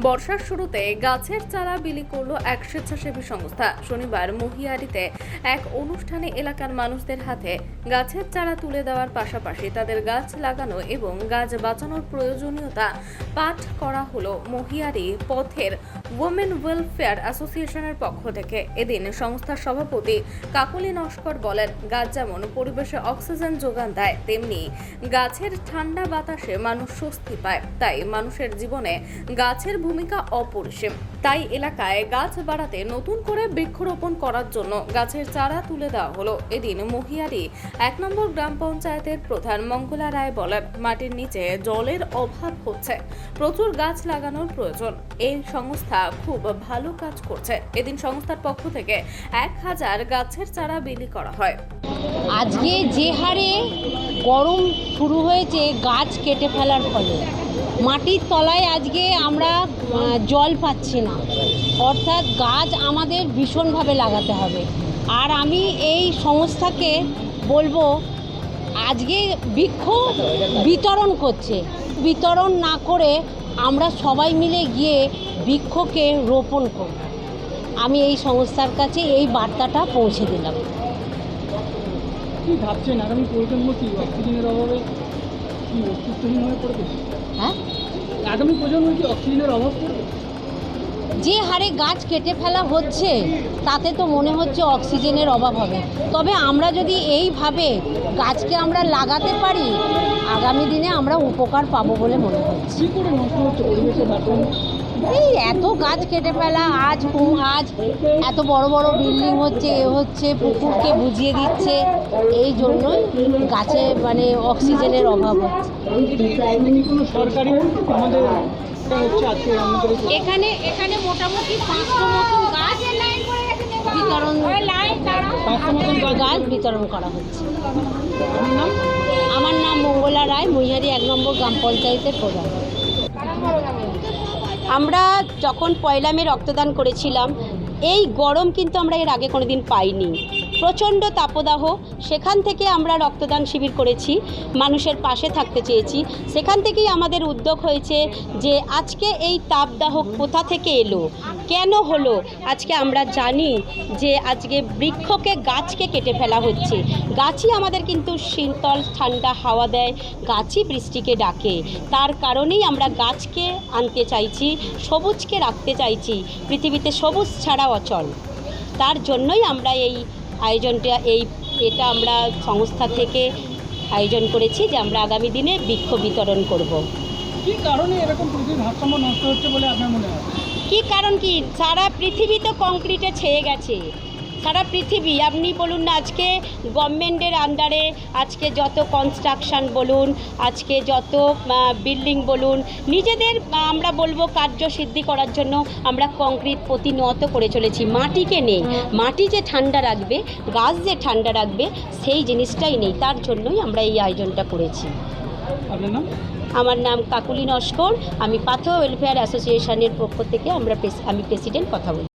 বর্ষার শুরুতে গাছের চারা বিলি করল এক স্বেচ্ছাসেবী সংস্থা। শনিবার মহিয়ারিতে এক অনুষ্ঠানে এলাকার মানুষদের হাতে গাছের চারা তুলে দেওয়ার পাশাপাশি তাদের গাছ লাগানো এবং গাছ বাঁচানোর প্রয়োজনীয়তা পাঠ করা হলো মহিয়ারি পথের ওমেন ওয়েলফেয়ার অ্যাসোসিয়েশনের পক্ষ থেকে। এদিন সংস্থার সভাপতি কাকলি নস্কর বলেন, গাছ যেমন পরিবেশে অক্সিজেন যোগান দেয়, তেমনি গাছের ঠান্ডা বাতাসে মানুষ স্বস্তি পায়। তাই মানুষের জীবনে গাছের ভূমিকা অপরিসীম। তাই এলাকায় গাছ বাড়াতে নতুন করে বৃক্ষরোপণ করার জন্য গাছের চারা তুলে দেওয়া হলো। এদিন মহিয়ারি, এক নম্বর গ্রাম পঞ্চায়েতের প্রধান মঙ্গলা রায় বলেন, মাটির নিচে জলের অভাব হচ্ছে। প্রচুর গাছ লাগানোর প্রয়োজন। এই সংস্থা খুব ভালো কাজ করছে। এদিন সংস্থার পক্ষ থেকে এক হাজার গাছের চারা বিলি করা হয়। আজকে যে হারে গরম শুরু হয়েছে, গাছ কেটে ফেলার ফলে। মাটির তলায় আজকে আমরা জল পাচ্ছি না। অর্থাৎ গাছ আমাদের ভীষণভাবে লাগাতে হবে। আর আমি এই সংস্থাকে বলব, আজকে বৃক্ষ বিতরণ করছে। বিতরণ না করে আমরা সবাই মিলে গিয়ে বৃক্ষকে রোপণ করব। আমি এই সংস্থার কাছে এই বার্তাটা পৌঁছে দিলাম। কি ভাবছেন? আগামী প্রজন্ম কি অক্সিজেনের অভাবে কি অস্তিত্বহীন হয়ে পড়বে? হ্যাঁ? আগামী প্রজন্ম কি অক্সিজেনের অভাব যে হারে গাছ কেটে ফেলা হচ্ছে তাতে তো মনে হচ্ছে অক্সিজেনের অভাব হবে। তবে আমরা যদি এইভাবে গাছকে আমরা লাগাতে পারি আগামী দিনে আমরা উপকার পাবো বলে মনে হচ্ছে। এই এত গাছ কেটে ফেলা আজ আজ এত বড় বড় বিল্ডিং হচ্ছে এ হচ্ছে পুকুরকে বুঝিয়ে দিচ্ছে এই জন্যই গাছে মানে অক্সিজেনের অভাব হচ্ছে। এখানে এখানে মোটামুটি পাঁচশো মতন গাছ বিতরণ গাছ। বিতরণ করা হচ্ছে। আমার নাম? মঙ্গলা রায় মহিয়ারি এক নম্বর গ্রাম পঞ্চায়েতের প্রধান। আমরা যখন পয়লা মে রক্তদান করেছিলাম এই গরম কিন্তু আমরা এর আগে কোনো দিন পাইনি। প্রচণ্ড তাপদাহ, সেখান থেকে আমরা রক্তদান শিবির করেছি, মানুষের পাশে থাকতে চেয়েছি। সেখান থেকেই আমাদের উদ্যোগ হয়েছে যে আজকে এই তাপদাহ কোথা থেকে এলো, কেন হলো? আজকে আমরা জানি যে আজকে বৃক্ষকে গাছকে কেটে ফেলা হচ্ছে। গাছই আমাদের কিন্তু শীতল, ঠান্ডা হাওয়া দেয়, গাছই বৃষ্টিকে ডাকে। তার কারণেই আমরা গাছকে আনতে চাইছি, সবুজকে রাখতে চাইছি, পৃথিবীতে সবুজ ছাড়া অচল। তার জন্যই আমরা এই আয়োজনটা এই এটা আমরা সংস্থা থেকে আয়োজন করেছি যে আমরা আগামী দিনে বৃক্ষ বিতরণ করব। কি কারণে এরকম ভারসাম্য নষ্ট হচ্ছে বলে আপনার মনে হয়? কি কারণ কি? সারা পৃথিবী তো কংক্রিটে ছেয়ে গেছে। সারা পৃথিবী আপনি বলুন না আজকে গভর্নমেন্টের আন্ডারে আজকে যত কনস্ট্রাকশন বলুন আজকে যত বিল্ডিং বলুন নিজেদের আমরা বলব কার্যসিদ্ধি করার জন্য আমরা কংক্রিট প্রতিনিয়ত করে চলেছি। মাটিকে নেই। মাটি যে ঠান্ডা রাখবে গাছ যে ঠান্ডা রাখবে সেই জিনিসটাই নেই। তার জন্যই আমরা এই আয়োজনটা করেছি। আমার নাম কাকুলি নস্কর। আমি পাথর ওয়েলফেয়ার অ্যাসোসিয়েশনের পক্ষ থেকে আমরা আমি প্রেসিডেন্ট কথা বলি